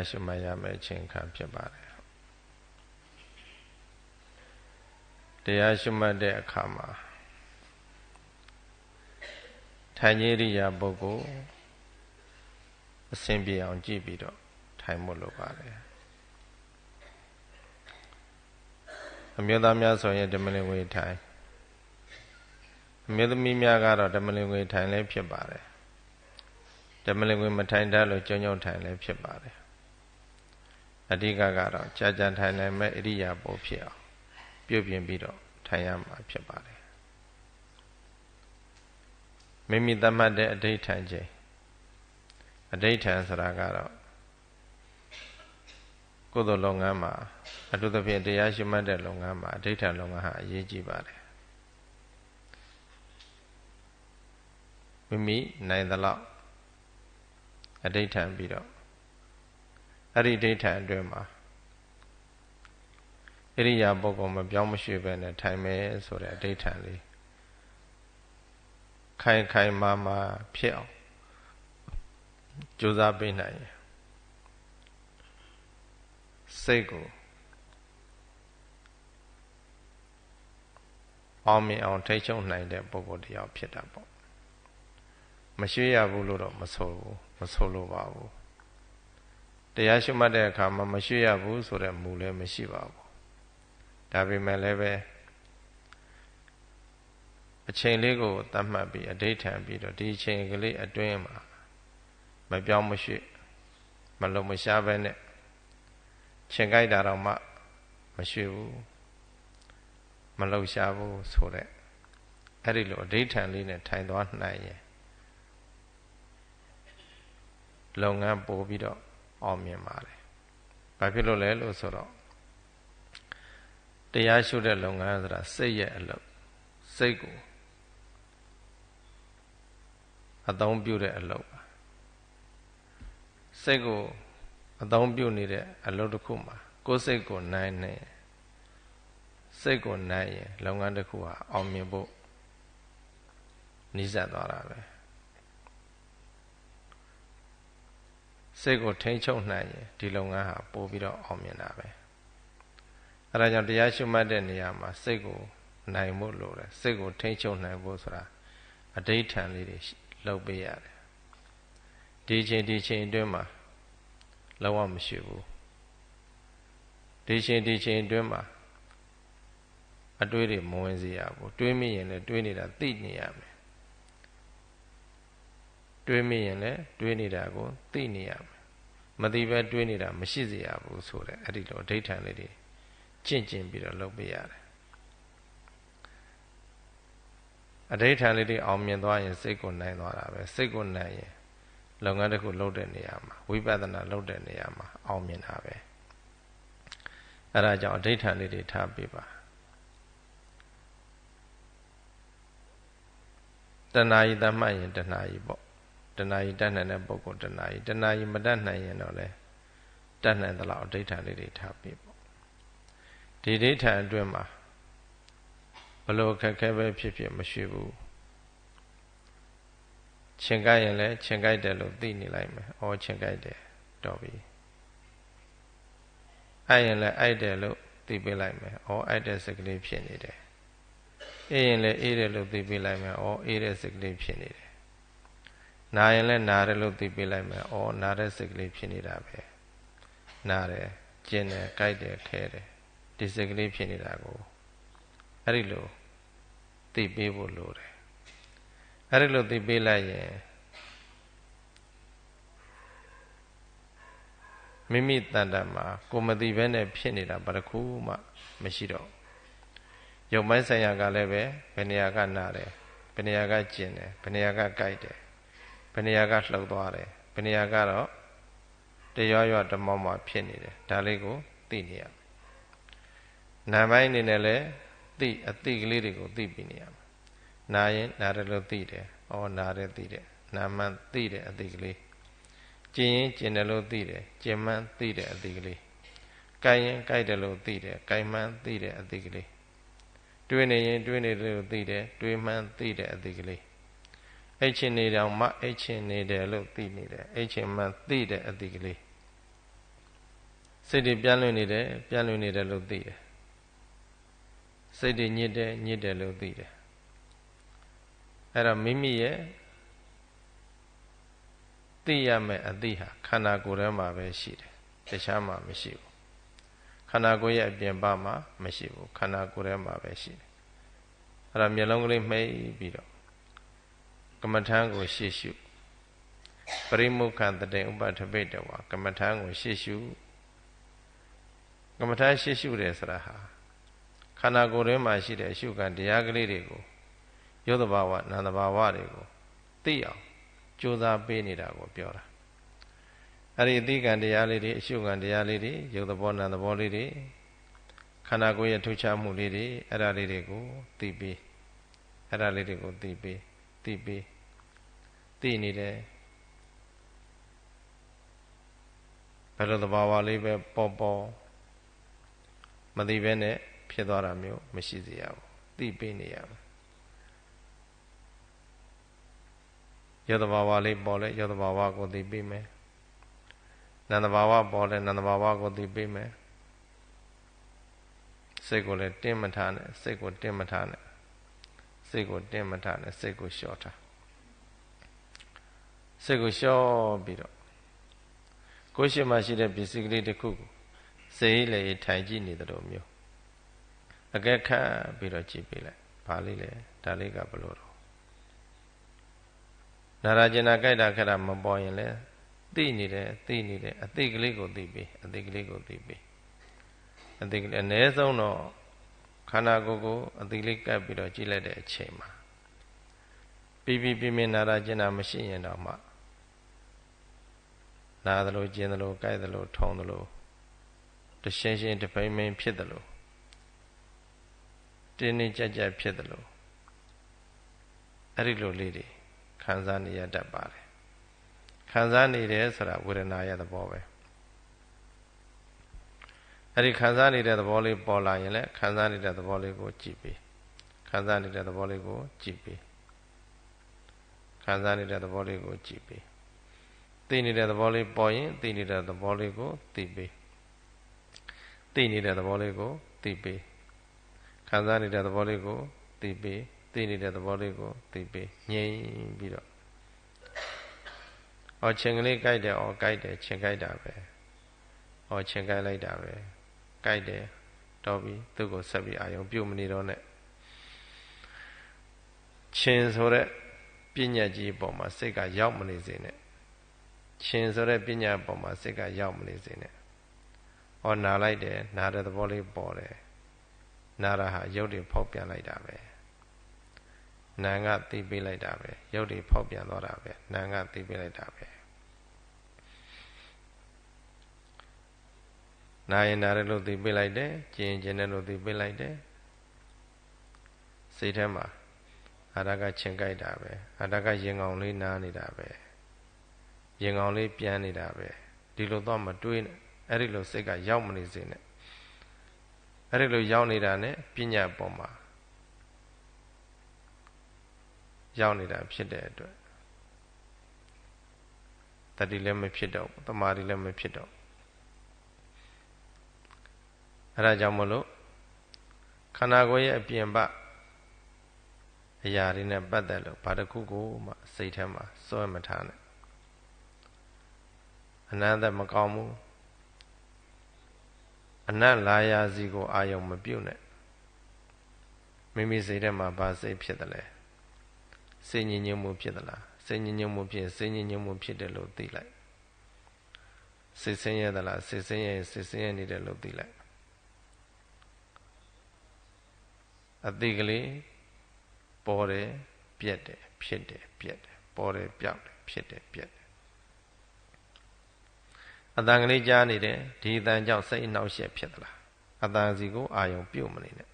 တရားရှုမှတ်ရမယ့်အချိန်ခါဖြစ်ပါတယ်တရားရှုမှတ်တဲ့အခါမှာထိုင်ကြီးရိယာပုဂ္ဂိုလ်အစဉ်ပြေအောင်ကြည့်ပြီးတော့ထိုင်မှုလုပ်ပါတယ်အမျိုးသားများဆိုရင်ဓမ္မလင်ဝေထိုင်အမျိုးသမီးများကတော့ဓမ္မလင်ဝေထိုင်လည်းဖြစ်ပါတယ်ဓမ္မလင်ဝေမထိုင်တတ်လို့ကြုံကြုံထိုင်လည်းဖြစ်ပါတယ် အဓိကကတော့ကြာကြာထိုင်နိုင်မဲ့ဣရိယာပုဖြစ်အောင်ပြုပြင်ပြီးတော့ထိုင်ရမှာဖြစ်ပါတယ်မိမိသတ်မှတ်တဲ့အဋိဋ္ဌံချိန်အဋိဋ္ဌံဆိုတာကတော့ကုသိုလ်လုပ်ငန်းမှာအထူးသဖြင့်တရားရှိမှတ်တဲ့လုပ်ငန်းမှာအဋိဋ္ဌံလုပ်ငန်းဟာအရေးကြီးပါတယ်မိမိနိုင်သလောက်အဋိဋ္ဌံပြီးတော့ အဲ့ဒီအဋိဋ္ဌံအတွင်းမှာဣရိယာပုဂ္ဂိုလ်မပြောင်းမရွှေ့ပဲနဲ့ထိုင်မယ်ဆိုတဲ့အဋိဋ္ဌံလေးခိုင်ခိုင်မာမာဖြစ်အောင်ကြိုးစားပေးနိုင်ရင်စိတ်ကိုအောင်မြင်အောင်ထိချုံနိုင်တဲ့ပုဂ္ဂိုလ်တရားဖြစ်တာပေါ့မရွှေ့ရဘူးလို့တော့မဆိုဘူးမဆိုလို့ပါဘူး တရားရှိမှတ်တဲ့အခါမှာမရွှေ့ရဘူးဆိုတဲ့မူလည်းမရှိပါဘူးဒါပေမဲ့လည်းပဲအချိန်လေးကိုသတ်မှတ်ပြီးအဋိဋ္ဌံပြီးတော့ဒီအချိန်ကလေးအတွင်းမှာမပြောင်းမရွှေ့မလုံမရှားပဲနဲ့ခြင်ကြိုက်တာတော့မှမရွှေ့ဘူးမလုံရှားဘူးဆိုတဲ့အဲ့ဒီလိုအဋိဋ္ဌံလေးနဲ့ထိုင်သွားနိုင်ရင်လုပ်ငန်းပို့ပြီးတော့ အောင်မြင်ပါတယ်။ဘာဖြစ်လို့လဲလို့ဆိုတော့တရားရှုတဲ့လုပ်ငန်းဆိုတာစိတ်ရဲ့အလုပ်စိတ်ကိုအသုံးပြုတဲ့အလုပ်ပါစိတ်ကိုအသုံးပြုနေတဲ့အလုပ်တစ်ခုမှာကိုယ်စိတ်ကိုနိုင်နေစိတ်ကိုနိုင်ရင်လုပ်ငန်းတစ်ခုဟာအောင်မြင်ဖို့နှိစက်သွားတာပဲ စိတ်ကိုထိန်းချုပ်နိုင်ရင်ဒီလုပ်ငန်းဟာပို့ပြီးတော့အောင်မြင်တာပဲအဲဒါကြောင့်တရားရှုမှတ်တဲ့နေရာမှာစိတ်ကိုနိုင်ဖို့လိုတယ်စိတ်ကိုထိန်းချုပ်နိုင်ဖို့ဆိုတာအဋိဋ္ဌံလေးတွေလုပ်ပေးရတယ်ဒီချိန်ဒီချိန်အတွင်းမှာလောကမရှိဘူးဒီချိန်ဒီချိန်အတွင်းမှာအတွေးတွေမဝင်စေရဘူးတွေးမိရင်လည်းတွေးနေတာသိနေရမယ်တွေးမိရင်လည်းတွေးနေတာကိုသိနေရမယ် မသိပဲတွေးနေတာမရှိစေရဘူးဆိုတဲ့အဲ့ဒီလိုအဋိဋ္ဌံလေးတွေကျင့်ကျင့်ပြီးတော့လုပ်ပေးရတယ်အဋိဋ္ဌာန်လေးတွေအောင်မြင်သွားရင်စိတ်ကိုနိုင်သွားတာပဲစိတ်ကိုနိုင်ရင်လုပ်ငန်းတစ်ခုလုပ်တဲ့နေရာမှာဝိပဿနာလုပ်တဲ့နေရာမှာအောင်မြင်တာပဲအဲဒါကြောင့်အဋိဋ္ဌာန်လေးတွေထားပြပါတဏှာကြီးတတ်မှတ်ရင်တဏှာကြီးပေါ့ တဏှာကြီးတတ်နိုင်တဲ့ပုဂ္ဂိုလ်တဏှာကြီးတဏှာကြီးမတတ်နိုင်ရင်တော့လေတတ်နိုင်သလောက်အဋိဋ္ဌာန်လေးတွေထားပြပေါ့ဒီအဋိဋ္ဌာန်အတွင်းမှာဘလို့ခက်ခဲပဲဖြစ်ဖြစ်မရှိဘူးချင်ကြိုက်ရင်လည်းချင်ကြိုက်တယ်လို့သိနေလိုက်မယ်။အော်ချင်ကြိုက်တယ်တော်ပြီ။အဲ့ရင်လည်းအဲ့တယ်လို့သိပေးလိုက်မယ်။အော်အဲ့တဲ့စိတ်ကလေးဖြစ်နေတယ်။အေးရင်လည်းအေးတယ်လို့သိပေးလိုက်မယ်။အော်အေးတဲ့စိတ်ကလေးဖြစ်နေတယ်။ နာရင်လည်းနာတယ်လို့သိပေးလိုက်မယ်။အော်နာတဲ့စိတ်ကလေးဖြစ်နေတာပဲ။နာတယ်၊ကျင်တယ်၊ကြိုက်တယ်၊ခဲတယ်။ဒီစိတ်ကလေးဖြစ်နေတာကိုအဲ့ဒီလိုသိပေးဖို့လိုတယ်အဲ့ဒီလိုသိပေးလိုက်ရင်မိမိတန်တမှာကိုမသိဘဲနဲ့ဖြစ်နေတာဘာတစ်ခုမှမရှိတော့ရုပ်မိုင်းဆိုင်ရာကလည်းပဲဘယ်နေရာကနာတယ်ဘယ်နေရာကကျင်တယ်ဘယ်နေရာကကြိုက်တယ် ဘယ်နေရာကလှုပ်သွားတယ်ဘယ်နေရာကတော့တရွရွတမောမောဖြစ်နေတယ်ဒါလေးကိုသိနေရနာမိုင်းအနေနဲ့လည်းသိအသိကလေးတွေကိုသိပြီးနေရမှာနာရင်နာတယ်လို့သိတယ်ဩနာတယ်သိတယ်နာမှန်သိတယ်အသိကလေးကျင်ရင်ကျင်တယ်လို့သိတယ်ကျင်မှန်သိတယ်အသိကလေးကြိုက်ရင်ကြိုက်တယ်လို့သိတယ်ကြိုက်မှန်သိတယ်အသိကလေးတွေးနေရင်တွေးနေတယ်လို့သိတယ်တွေးမှန်သိတယ်အသိကလေး အိတ်ချင်နေတောင်မှအိတ်ချင်နေတယ်လို့သိနေတယ်အိတ်ချင်မှန်သိတယ်အသိကလေးစိတ်တွေပြန့်လွင့်နေတယ်ပြန့်လွင့်နေတယ်လို့သိတယ်စိတ်တွေညစ်တယ်ညစ်တယ်လို့သိတယ်အဲ့တော့မိမိရဲ့သိရမယ့်အသိဟာခန္ဓာကိုယ်ထဲမှာပဲရှိတယ်တခြားမှာမရှိဘူးခန္ဓာကိုယ်ရဲ့အပြင်ပမှာမရှိဘူးခန္ဓာကိုယ်ထဲမှာပဲရှိတယ်အဲ့ဒါမျက်လုံးကလေးမှိတ်ပြီးတော့ ကမ္မထံကိုရှေ့ရှုပရိမုခတတေဥပထပိတဝါကမ္မထံကိုရှေ့ရှုကမ္မထံရှေ့ရှုတယ်ဆိုတာဟာခန္ဓာကိုယ်ထဲမှာရှိတဲ့အရှုခံတရားကလေးတွေကိုရုပ်တဘာဝနာမ်တဘာဝတွေကိုသိအောင်ကြိုးစားပေးနေတာကိုပြောတာအဲ့ဒီအသိကံတရားလေးတွေအရှုခံတရားလေးတွေရုပ်သဘောနာမ်သဘောလေးတွေခန္ဓာကိုယ်ရဲ့ထူးခြားမှုလေးတွေအဲ့ဒါလေးတွေကိုသိပြီးအဲ့ဒါလေးတွေကိုသိပြီး သိပြီးသိနေတယ်ဘယ်လိုသဘာဝလေးပဲပေါ်ပေါ်မသိဘဲနဲ့ဖြစ်သွားတာမျိုးမရှိစေရဘူးသိပေးနေရမယ်ယောသဘာဝလေးပေါ်လဲယောသဘာဝကိုသိပေးမယ်နန္ဒဘာဝပေါ်လဲနန္ဒဘာဝကိုသိပေးမယ်စိတ်ကိုလည်းတင်းမထားနဲ့စိတ်ကိုတင်းမထားနဲ့ စိတ်ကိုတင်းမထားနဲ့စိတ်ကိုလျှော့ထားစိတ်ကိုလျှော့ပြီးတော့ကိုယ်ရှိမှရှိတဲ့ပစ္စည်းကလေးတစ်ခုကိုစိတ်လေထိုင်ကြည့်နေတယ်လို့မျိုးအကဲခတ်ပြီးတော့ကြည့်ပေးလိုက်ဘာလေးလဲဒါလေးကဘလို့တော့နာရကျင်နာကြိုက်တာခက်တာမပေါ်ရင်လဲသိနေတယ်သိနေတယ်အသိကလေးကိုသိပေးအသိကလေးကိုသိပေးအသိကလေးအ ਨੇ ဆုံးတော့ ခန္ဓာကိုယ်ကိုအသိလေးကပ်ပြီးတော့ကြည့်လိုက်တဲ့အချိန်မှာပြီးပြီးပြင်းပြင်းနာရကျင်နာမရှိရင်တော့မှနာသလိုကျင်သလိုကြိုက်သလိုထုံသလိုတရှင်းရှင်းတပိမ့်မိန်ဖြစ်သလိုတင်းတင်းကြပ်ကြပ်ဖြစ်သလိုအဲ့ဒီလိုလေးတွေခံစားနေရတတ်ပါတယ်ခံစားနေတယ်ဆိုတာဝေဒနာရဲ့သဘောပဲ အဲ့ဒီခံစားနေတဲ့သဘောလေးပေါ်လာရင်လည်းခံစားနေတဲ့သဘောလေးကိုကြည့်ပြီးခံစားနေတဲ့သဘောလေးကိုကြည့်ပြီးခံစားနေတဲ့သဘောလေးကိုကြည့်ပြီးသိနေတဲ့သဘောလေးပေါ်ရင်သိနေတဲ့သဘောလေးကိုသိပြီးသိနေတဲ့သဘောလေးကိုသိပြီးခံစားနေတဲ့သဘောလေးကိုသိပြီးသိနေတဲ့သဘောလေးကိုသိပြီးငြိမ်ပြီးတော့အော်ချင်းကလေးကြိုက်တယ်အော်ကြိုက်တယ်ချင်းကြိုက်တာပဲအော်ချင်းကြိုက်လိုက်တာပဲ ကြိုက်တယ်တော့ပြီးသူ့ကိုဆက်ပြီးအာယုံပြုတ်မနေတော့နဲ့ချင်းဆိုတဲ့ပညာကြီးပေါ်မှာစိတ်ကရောက်မနေစေနဲ့ချင်းဆိုတဲ့ပညာပေါ်မှာစိတ်ကရောက်မနေစေနဲ့။အော်နာလိုက်တယ်နာတဲ့သဘောလေးပေါ်တယ်။နာတာဟာရုပ်တွေဖောက်ပြန်လိုက်တာပဲ။နာကသိပေးလိုက်တာပဲ။ရုပ်တွေဖောက်ပြန်သွားတာပဲ။နာကသိပေးလိုက်တာပဲ။ နာရင်နာတယ်လို့သိပေးလိုက်တယ်။ကျင်ကျင်တယ်လို့သိပေးလိုက်တယ်။စိတ်ထဲမှာအာရကချင်ကြိုက်တာပဲ။အာရကရင်ကောင်လေးနားနေတာပဲ။ရင်ကောင်လေးပြန်နေတာပဲဒီလိုတော့မတွေးနဲ့အဲ့ဒီလိုစိတ်ကရောက်မနေစေနဲ့အဲ့ဒီလိုရောက်နေတာ ਨੇ ပညာပေါ်မှာရောက်နေတာဖြစ်တဲ့အတွက်တတိလည်းမဖြစ်တော့တမာတိလည်းမဖြစ်တော့ အဲ့ဒါကြောင့်မလို့ခန္ဓာကိုယ်ရဲ့အပြင်ပအရာတွေနဲ့ပတ်သက်လို့ဘာတစ်ခုကိုမှစိတ်ထဲမှာစွဲမထားနဲ့အနန္တမကောင်းဘူးအနတ်လာယာစီကိုအာယုံမပြုတ်နဲ့မိမိစိတ်ထဲမှာဘာစိတ်ဖြစ်တယ်လဲစိတ်ညင်ညွတ်မှုဖြစ်သလားစိတ်ညင်ညွတ်မှုဖြစ်စိတ်ညင်ညွတ်မှုဖြစ်တယ်လို့သိလိုက်စိတ်ဆင်းရဲသလားစိတ်ဆင်းရဲစိတ်ဆင်းရဲနေတယ်လို့သိလိုက် အတိကလေးပေါ်တယ်ပြက်တယ်ဖြစ်တယ်ပြက်တယ်ပေါ်တယ်ပြောက်တယ်ဖြစ်တယ်ပြက်တယ်အတန်ကလေးကြားနေတယ်ဒီအတန်ကြောင့်စိတ်အနှောက်အယှက်ဖြစ်သလားအတန်စီကိုအာယုံပြုတ်မနေနဲ့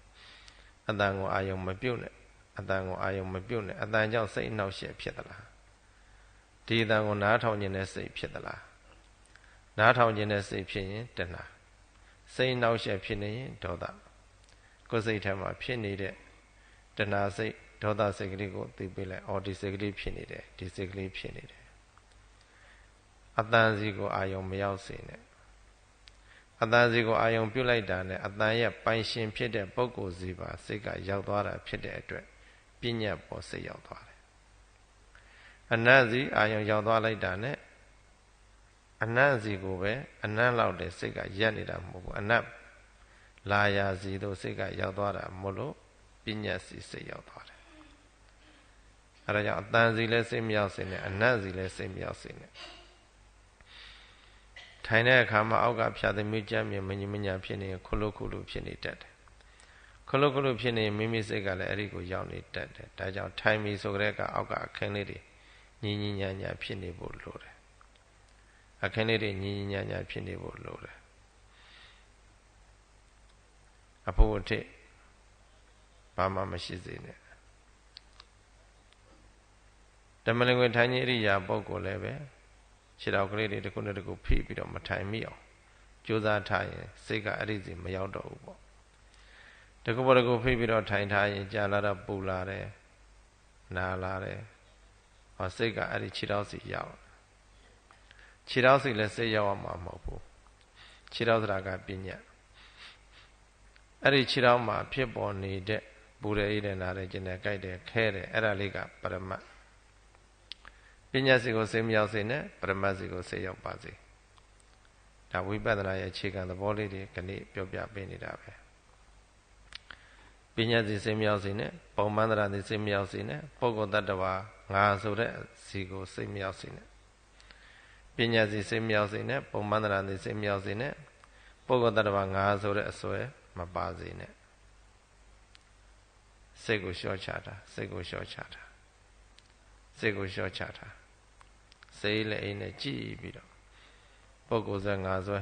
အတန်ကိုအာယုံမပြုတ်နဲ့အတန်ကိုအာယုံမပြုတ်နဲ့အတန်ကြောင့်စိတ်အနှောက်အယှက်ဖြစ်သလားဒီအတန်ကိုနားထောင်ခြင်းနဲ့စိတ်ဖြစ်သလားနားထောင်ခြင်းနဲ့စိတ်ဖြစ်ရင်တဏှာစိတ်အနှောက်အယှက်ဖြစ်နေရင်ဒေါသ ကိုယ်စိတ်ထဲမှာဖြစ်နေတဲ့တဏှာစိတ်ဒေါသစိတ်ကလေးကိုသိပေးလိုက်အော်ဒီစိတ်ကလေးဖြစ်နေတယ်ဒီစိတ်ကလေးဖြစ်နေတယ်အတန်စီကိုအာယုံမရောက်စေနဲ့အတန်စီကိုအာယုံပြုတ်လိုက်တာနဲ့အတန်ရဲ့ပိုင်ရှင်ဖြစ်တဲ့ပုဂ္ဂိုလ်စီပါစိတ်ကရောက်သွားတာဖြစ်တဲ့အတွက်ပညာပေါ်စိတ်ရောက်သွားတယ်အနတ်စီအာယုံရောက်သွားလိုက်တာနဲ့အနတ်စီကိုပဲအနတ်လောက်တဲ့စိတ်ကရက်နေတာမဟုတ်ဘူးအနတ် လာယာစီတို့စိတ်ကရောက်သွားတာမဟုတ်လို့ပညာစီစိတ်ရောက်သွားတယ်အဲဒါကြောင့်အတန်စီလည်းစိတ်မရောက်စေနဲ့အနတ်စီလည်းစိတ်မရောက်စေနဲ့ထိုင်တဲ့အခါမှာအောက်ကဖြာသမီးကြမ်းမြင်မငြိမညာဖြစ်နေခလုတ်ခလုဖြစ်နေတတ်တယ်ခလုတ်ခလုဖြစ်နေမိမိစိတ်ကလည်းအဲ့ဒီကိုရောက်နေတတ်တယ်ဒါကြောင့်ထိုင်ပြီဆိုကြတဲ့ကအောက်ကအခင်းလေးတွေညီညီညာညာဖြစ်နေဖို့လိုတယ်အခင်းလေးတွေညီညီညာညာဖြစ်နေဖို့လိုတယ် အဖို့အထိဘာမှမရှိစေနဲ့ဓမ္မလင်ဝင်ထိုင်ကြီးအရိယာပုဂ္ဂိုလ်လည်းပဲခြေတော်ကလေးတွေတစ်ခုနဲ့တစ်ခုဖိပြီးတော့မထိုင်မိအောင်ကြိုးစားထားရင်စိတ်ကအဲ့ဒီစီမရောက်တော့ဘူးပေါ့တကူပေါ်တကူဖိပြီးတော့ထိုင်ထားရင်ကြာလာတော့ပူလာတယ်နာလာတယ်ဟောစိတ်ကအဲ့ဒီခြေတော်စီရောက်ခြေတော်စီလည်းစိတ်ရောက်အောင်မှာမဟုတ်ဘူးခြေတော်ဆိုတာကပညာ အဲ့ဒီခြေတော်မှာဖြစ်ပေါ်နေတဲ့ပူတယ်အေးတယ်နာတယ်ကျင်တယ်ကြိုက်တယ်ခဲတယ်အဲ့ဒါလေးကပရမတ်ပညာစီကိုစိတ်မရောက်စေနဲ့ပရမတ်စီကိုစိတ်ရောက်ပါစေဒါဝိပဿနာရဲ့အခြေခံသဘောလေးတွေကနေ့ပြောပြပေးနေတာပဲပညာစီစိတ်မရောက်စေနဲ့ပုံမှန်တရားစီစိတ်မရောက်စေနဲ့ပုဂ္ဂိုလ်တ attva ငါဆိုတဲ့စီကိုစိတ်မရောက်စေနဲ့ပညာစီစိတ်မရောက်စေနဲ့ပုံမှန်တရားစီစိတ်မရောက်စေနဲ့ပုဂ္ဂိုလ်တ attva ငါဆိုတဲ့အစွဲ မပါစေနဲ့စိတ်ကိုလျှော့ချတာစိတ်ကိုလျှော့ချတာစိတ်ကိုလျှော့ချတာစိတ်လည်းအိမ်နဲ့ကြည်ပြီးတော့ပုဂ္ဂိုလ်ဇက်ငါဆွဲ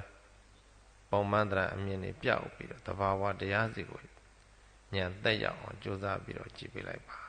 ပုံမှန်တရားအမြင်တွေပြောက်ပြီးတော့တဘာဝတရားစီကိုဉာဏ်သက်ရောက်အောင်ကြိုးစားပြီးတော့ကြည်ပေးလိုက်ပါ